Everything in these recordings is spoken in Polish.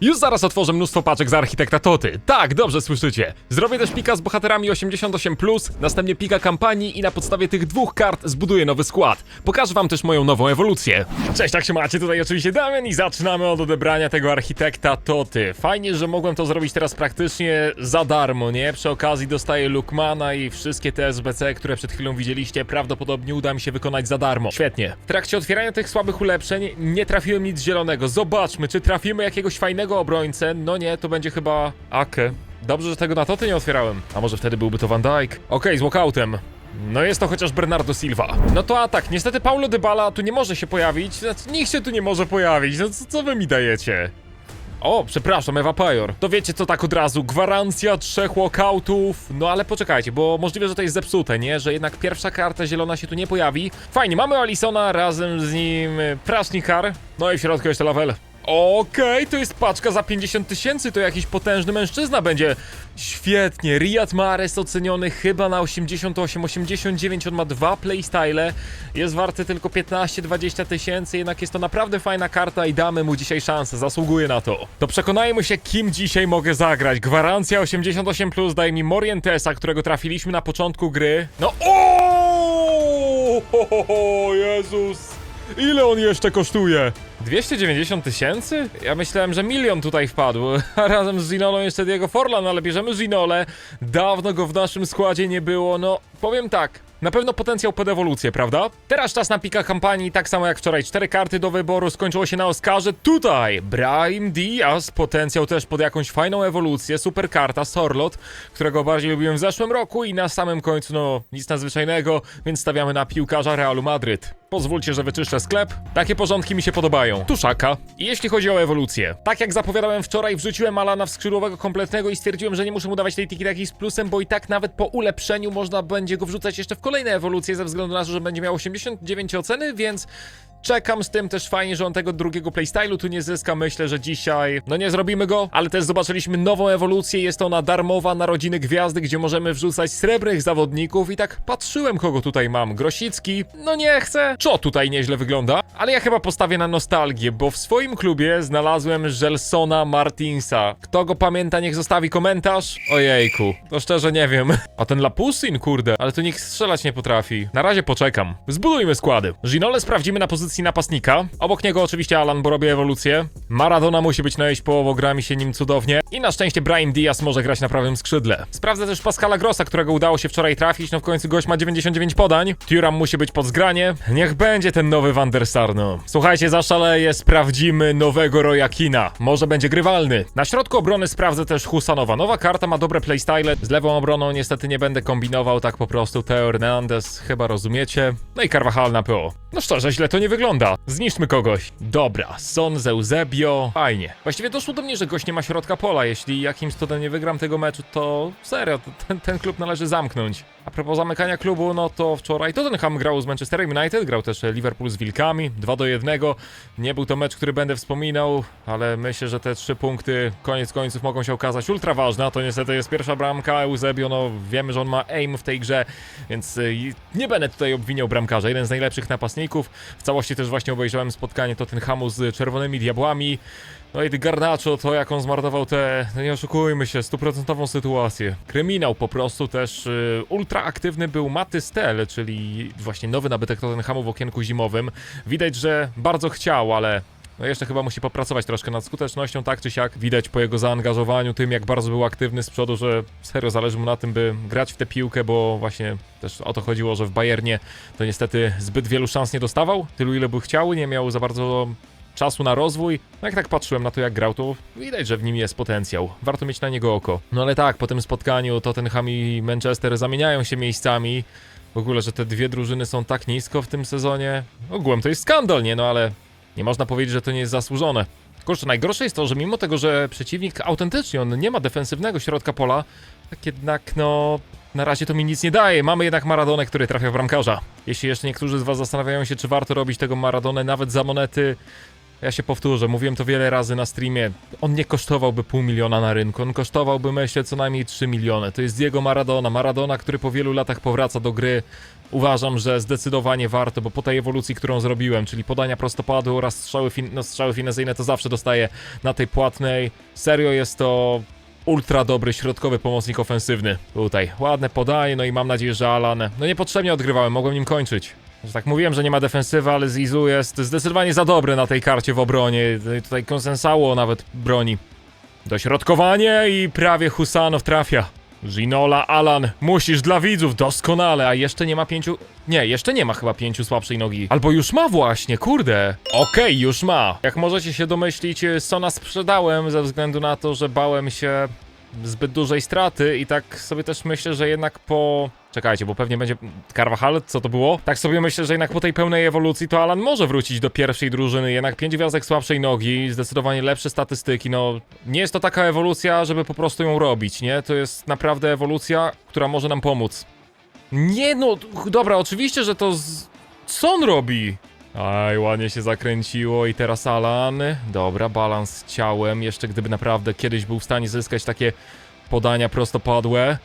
Już zaraz otworzę mnóstwo paczek z architekta Toty. Tak, dobrze słyszycie. Zrobię też pika z bohaterami 88+, następnie pika kampanii i na podstawie tych dwóch kart zbuduję nowy skład. Pokażę wam też moją nową ewolucję. Cześć, jak się macie? Tutaj oczywiście Damian i zaczynamy od odebrania tego architekta Toty. Fajnie, że mogłem to zrobić teraz praktycznie za darmo, nie? Przy okazji dostaję Lukmana i wszystkie te SBC, które przed chwilą widzieliście, prawdopodobnie uda mi się wykonać za darmo. Świetnie. W trakcie otwierania tych słabych ulepszeń nie trafiłem nic zielonego. Zobaczmy, czy trafimy jakiegoś fajnego obrońcę. No nie, to będzie chyba Ake. Dobrze, że tego na Toty nie otwierałem. A może wtedy byłby to Van Dijk? Okej, z walkoutem. No jest to chociaż Bernardo Silva. No to atak. Niestety Paulo Dybala tu nie może się pojawić. Znaczy, nikt się tu nie może pojawić. No co, co wy mi dajecie? O, przepraszam, Ewa Pajor. To wiecie co tak od razu, gwarancja trzech walkoutów. No ale poczekajcie, bo możliwe, że to jest zepsute, nie? Że jednak pierwsza karta zielona się tu nie pojawi. Fajnie, mamy Alisona, razem z nim Prasznikar. No i w środku jeszcze Lavel. Okej, to jest paczka za 50 tysięcy, to jakiś potężny mężczyzna będzie. Świetnie, Riyad Mahrez oceniony chyba na 88, 89, on ma dwa playstyle, jest warty tylko 15-20 tysięcy, jednak jest to naprawdę fajna karta i damy mu dzisiaj szansę, zasługuje na to. To przekonajmy się, kim dzisiaj mogę zagrać. Gwarancja 88+, plus daje mi Morientesa, którego trafiliśmy na początku gry. No o, Jezus! Ile on jeszcze kosztuje? 290 tysięcy? Ja myślałem, że milion tutaj wpadł. A razem z Zinolą jeszcze Diego Forlan, ale bierzemy Zinolę. Dawno go w naszym składzie nie było. No, powiem tak. Na pewno potencjał pod ewolucję, prawda? Teraz czas na pika kampanii, tak samo jak wczoraj. Cztery karty do wyboru, skończyło się na Oscarze. Tutaj Brahim Diaz, potencjał też pod jakąś fajną ewolucję. Super karta, Sorlot, którego bardziej lubiłem w zeszłym roku. I na samym końcu, no, nic nadzwyczajnego, więc stawiamy na piłkarza Realu Madryt. Pozwólcie, że wyczyszczę sklep. Takie porządki mi się podobają. Tuszaka. I jeśli chodzi o ewolucję, tak jak zapowiadałem wczoraj, wrzuciłem Alana w skrzydłowego kompletnego i stwierdziłem, że nie muszę mu dawać tej tiki z plusem, bo i tak nawet po ulepszeniu można będzie go wrzucać jeszcze w kolejne ewolucje, ze względu na to, że będzie miał 89 oceny, więc Czekam z tym też fajnie, że on tego drugiego playstylu tu nie zyska. Myślę, że dzisiaj, no nie zrobimy go, ale też zobaczyliśmy nową ewolucję. Jest ona darmowa Narodziny Gwiazdy, gdzie możemy wrzucać srebrnych zawodników. I tak patrzyłem, kogo tutaj mam. Grosicki, no nie chcę. Czo tutaj nieźle wygląda, ale ja chyba postawię na nostalgię, bo w swoim klubie znalazłem Gelsona Martinsa. Kto go pamięta, niech zostawi komentarz. Ojejku, to szczerze nie wiem. A ten Lapusin, kurde, ale to nikt strzelać nie potrafi. Na razie poczekam. Zbudujmy składy. Ginole sprawdzimy na pozycji napastnika. Obok niego oczywiście Alan, bo robi ewolucję. Maradona musi być na iść połową, gra mi się nim cudownie. I na szczęście Brian Diaz może grać na prawym skrzydle. Sprawdzę też Pascala Grossa, którego udało się wczoraj trafić. No w końcu gość ma 99 podań. Thuram musi być pod zgranie. Niech będzie ten nowy Van der Sar, no. Słuchajcie, zaszaleję, sprawdzimy nowego Rojakina. Może będzie grywalny. Na środku obrony sprawdzę też Husanowa. Nowa karta ma dobre playstyle. Z lewą obroną niestety nie będę kombinował tak po prostu. Teo Hernandez, chyba rozumiecie. No i Carvajal na PO. No szczerze, źle to nie wygląda. Zniszczmy kogoś. Dobra, Son, Zeuzebio. Fajnie. Właściwie doszło do mnie, że gość nie ma środka pola. Jeśli jakimś cudem nie wygram tego meczu, to serio, ten, ten klub należy zamknąć. A propos zamykania klubu, no to wczoraj Tottenham grał z Manchesterem United, grał też Liverpool z Wilkami, 2 do 1. Nie był to mecz, który będę wspominał, ale myślę, że te trzy punkty koniec końców mogą się okazać ultra ważne. A to niestety jest pierwsza bramka, Eusebio, no wiemy, że on ma aim w tej grze, więc y, nie będę tutaj obwiniał bramkarza. Jeden z najlepszych napastników. W całości też właśnie obejrzałem spotkanie Tottenhamu z Czerwonymi Diabłami. No i Garnacho, to jak on zmarnował tę, no nie oszukujmy się, stuprocentową sytuację. Kryminał po prostu też y, ultra aktywny był Maty Stel, czyli właśnie nowy nabytek Tottenhamu w okienku zimowym. Widać, że bardzo chciał, ale no jeszcze chyba musi popracować troszkę nad skutecznością, tak czy siak. Widać po jego zaangażowaniu, tym jak bardzo był aktywny z przodu, że serio zależy mu na tym, by grać w tę piłkę, bo właśnie też o to chodziło, że w Bayernie to niestety zbyt wielu szans nie dostawał, tylu ile by chciał, nie miał za bardzo czasu na rozwój. No jak tak patrzyłem na to, jak grał, to widać, że w nim jest potencjał. Warto mieć na niego oko. No ale tak, po tym spotkaniu Tottenham i Manchester zamieniają się miejscami. W ogóle, że te dwie drużyny są tak nisko w tym sezonie. Ogółem to jest skandal, nie? No ale nie można powiedzieć, że to nie jest zasłużone. Kurczę, najgorsze jest to, że mimo tego, że przeciwnik autentycznie, on nie ma defensywnego środka pola, tak jednak no... Na razie to mi nic nie daje. Mamy jednak Maradonę, który trafia w bramkarza. Jeśli jeszcze niektórzy z was zastanawiają się, czy warto robić tego Maradonę nawet za monety Ja się powtórzę, mówiłem to wiele razy na streamie. On nie kosztowałby pół miliona na rynku, on kosztowałby myślę co najmniej 3 miliony. To jest Diego Maradona. Maradona, który po wielu latach powraca do gry. Uważam, że zdecydowanie warto, bo po tej ewolucji, którą zrobiłem, czyli podania prostopadu oraz strzały, fin- no, strzały finezyjne, to zawsze dostaję na tej płatnej. Serio jest to ultra dobry środkowy pomocnik ofensywny. Tutaj ładne podanie, no i mam nadzieję, że Alan. No niepotrzebnie odgrywałem, mogłem nim kończyć. Że tak mówiłem, że nie ma defensywy, ale Zizu jest zdecydowanie za dobry na tej karcie w obronie. Tutaj konsensało nawet broni. Dośrodkowanie i prawie Husanow trafia. Ginola, Alan, musisz dla widzów, doskonale, a jeszcze nie ma pięciu... Nie, jeszcze nie ma chyba pięciu słabszej nogi. Albo już ma właśnie, kurde. Okej, już ma. Jak możecie się domyślić, Sona sprzedałem ze względu na to, że bałem się zbyt dużej straty i tak sobie też myślę, że jednak po... Czekajcie, bo pewnie będzie Carvajal, co to było? Tak sobie myślę, że jednak po tej pełnej ewolucji to Alan może wrócić do pierwszej drużyny, jednak pięć gwiazdek słabszej nogi, zdecydowanie lepsze statystyki, no nie jest to taka ewolucja, żeby po prostu ją robić, nie? To jest naprawdę ewolucja, która może nam pomóc. Nie no, dobra, oczywiście, że to z... Co on robi? Aj, ładnie się zakręciło i teraz Alan. Dobra, balans ciałem. Jeszcze gdyby naprawdę kiedyś był w stanie zyskać takie podania prostopadłe.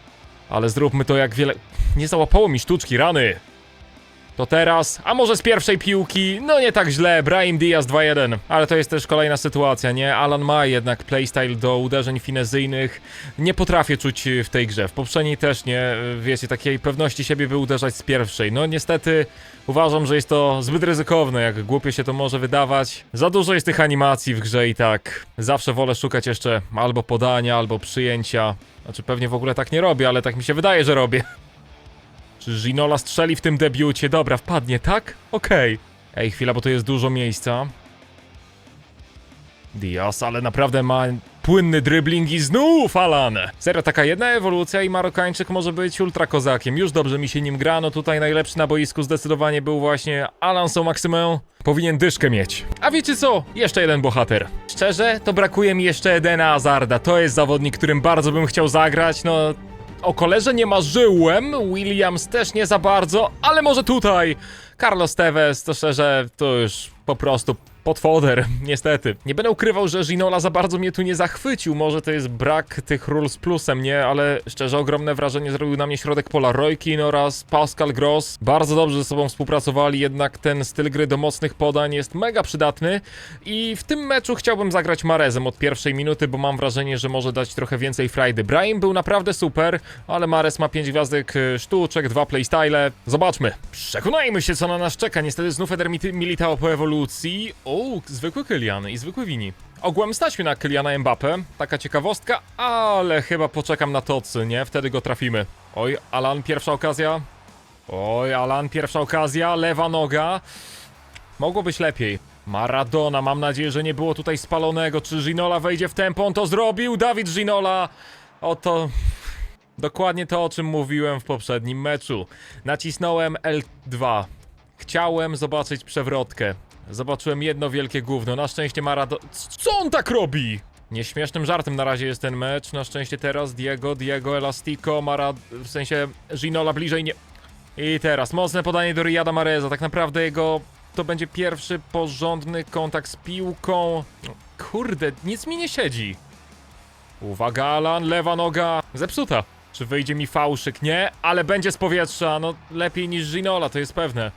Ale zróbmy to jak wiele... Nie załapało mi sztuczki, rany! To teraz, a może z pierwszej piłki, no nie tak źle, Brahim Diaz 2-1. Ale to jest też kolejna sytuacja, nie? Alan ma jednak playstyle do uderzeń finezyjnych. Nie potrafię czuć w tej grze. W poprzedniej też nie, wiecie, takiej pewności siebie by uderzać z pierwszej. No niestety uważam, że jest to zbyt ryzykowne, jak głupio się to może wydawać. Za dużo jest tych animacji w grze i tak. Zawsze wolę szukać jeszcze albo podania, albo przyjęcia. Znaczy pewnie w ogóle tak nie robię, ale tak mi się wydaje, że robię. Czy Ginola strzeli w tym debiucie? Dobra, wpadnie, tak? Okej. Ej, chwila, bo tu jest dużo miejsca. Diaz, ale naprawdę ma płynny dribbling i znów Alan. Serio, taka jedna ewolucja i Marokańczyk może być ultra kozakiem. Już dobrze mi się nim gra, no tutaj najlepszy na boisku zdecydowanie był właśnie Alan Saint-Maximin. Powinien dyszkę mieć. A wiecie co? Jeszcze jeden bohater. Szczerze, to brakuje mi jeszcze Edena Azarda. To jest zawodnik, którym bardzo bym chciał zagrać, no... O kolerze nie marzyłem, Williams też nie za bardzo, ale może tutaj. Carlos Tevez, to szczerze, to już po prostu potwoder, niestety. Nie będę ukrywał, że Ginola za bardzo mnie tu nie zachwycił, może to jest brak tych ról z plusem, nie? Ale szczerze, ogromne wrażenie zrobił na mnie środek pola Roykin oraz Pascal Gross. Bardzo dobrze ze sobą współpracowali, jednak ten styl gry do mocnych podań jest mega przydatny i w tym meczu chciałbym zagrać Marezem od pierwszej minuty, bo mam wrażenie, że może dać trochę więcej frajdy. Brahim był naprawdę super, ale Mares ma 5 gwiazdek y, sztuczek, dwa playstyle. Zobaczmy. Przekonajmy się, co na nas czeka. Niestety znów Eder Militao po ewolucji. O, zwykły Kylian i zwykły Wini. Ogółem stać mi na Kyliana Mbappé, taka ciekawostka, ale chyba poczekam na tocy, nie? Wtedy go trafimy. Oj, Alan, pierwsza okazja. Oj, Alan, pierwsza okazja, lewa noga. Mogło być lepiej. Maradona, mam nadzieję, że nie było tutaj spalonego. Czy Ginola wejdzie w tempo? On to zrobił! Dawid Ginola! Oto... Dokładnie to, o czym mówiłem w poprzednim meczu. Nacisnąłem L2. Chciałem zobaczyć przewrotkę. Zobaczyłem jedno wielkie gówno. Na szczęście Maradona... Co on tak robi? Nieśmiesznym żartem na razie jest ten mecz. Na szczęście teraz Diego, Diego, Elastico, Marad... W sensie Ginola bliżej nie... I teraz mocne podanie do Riyada Mareza. Tak naprawdę jego to będzie pierwszy porządny kontakt z piłką. No, Kurde, nic mi nie siedzi. Uwaga, Alan, lewa noga zepsuta. Czy wyjdzie mi fałszyk? Nie, ale będzie z powietrza. No lepiej niż Ginola, to jest pewne.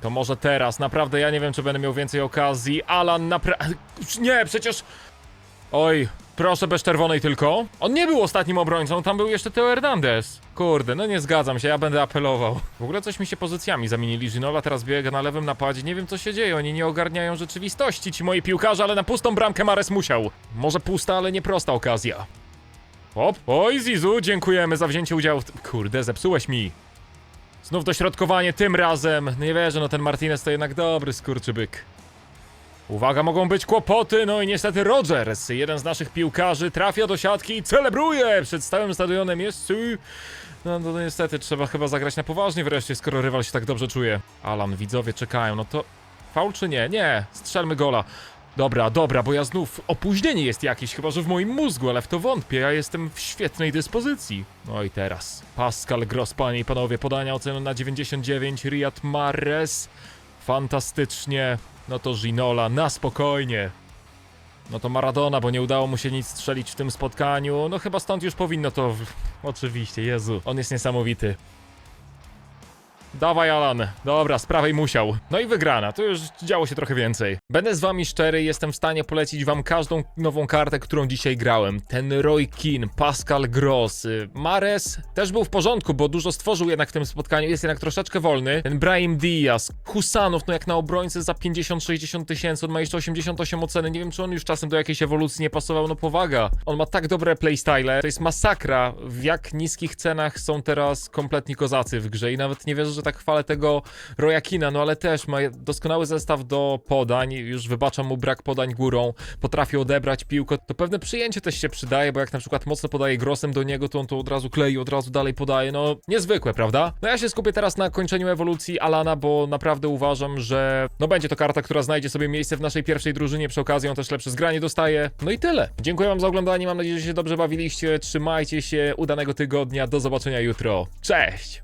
To może teraz. Naprawdę ja nie wiem, czy będę miał więcej okazji. Alan naprawdę... Nie, przecież... Oj, proszę bez czerwonej tylko. On nie był ostatnim obrońcą, tam był jeszcze Teo Hernandez. Kurde, no nie zgadzam się, ja będę apelował. W ogóle coś mi się pozycjami zamienili. Ginola teraz biega na lewym napadzie, nie wiem co się dzieje, oni nie ogarniają rzeczywistości, ci moi piłkarze, ale na pustą bramkę Mares musiał. Może pusta, ale nie prosta okazja. Hop, oj Zizu, dziękujemy za wzięcie udziału w... Kurde, zepsułeś mi. Znów dośrodkowanie, tym razem. Nie wierzę, no ten Martinez to jednak dobry skurczybyk. Uwaga, mogą być kłopoty, no i niestety Rogers, jeden z naszych piłkarzy, trafia do siatki i celebruje przed stałym stadionem. Jest... No, no, no niestety, trzeba chyba zagrać na poważnie wreszcie, skoro rywal się tak dobrze czuje. Alan, widzowie czekają, no to... Faul czy nie? Nie, strzelmy gola. Dobra, dobra, bo ja znów... Opóźnienie jest jakieś, chyba że w moim mózgu, ale w to wątpię, ja jestem w świetnej dyspozycji. No i teraz. Pascal Gross, panie i panowie, podania oceny na 99, Riyad Mahrez. Fantastycznie. No to Ginola, na spokojnie. No to Maradona, bo nie udało mu się nic strzelić w tym spotkaniu. No chyba stąd już powinno to... Oczywiście, Jezu. On jest niesamowity. Dawaj Alan. Dobra, z prawej musiał. No i wygrana, to już działo się trochę więcej. Będę z wami szczery, jestem w stanie polecić wam każdą nową kartę, którą dzisiaj grałem. Ten Roy Keane, Pascal Gross, y, Mares też był w porządku, bo dużo stworzył jednak w tym spotkaniu, jest jednak troszeczkę wolny. Ten Brahim Diaz, Husanów, no jak na obrońcę za 50-60 tysięcy, on ma jeszcze 88 oceny, nie wiem czy on już czasem do jakiejś ewolucji nie pasował, no powaga. On ma tak dobre playstyle, to jest masakra, w jak niskich cenach są teraz kompletni kozacy w grze i nawet nie wierzę, że tak chwalę tego Rojakina, no ale też ma doskonały zestaw do podań, już wybaczam mu brak podań górą, potrafi odebrać piłkę, to pewne przyjęcie też się przydaje, bo jak na przykład mocno podaje grosem do niego, to on to od razu klei, od razu dalej podaje, no niezwykłe, prawda? No ja się skupię teraz na kończeniu ewolucji Alana, bo naprawdę uważam, że no będzie to karta, która znajdzie sobie miejsce w naszej pierwszej drużynie, przy okazji on też lepsze zgranie dostaje, no i tyle. Dziękuję wam za oglądanie, mam nadzieję, że się dobrze bawiliście, trzymajcie się, udanego tygodnia, do zobaczenia jutro, cześć!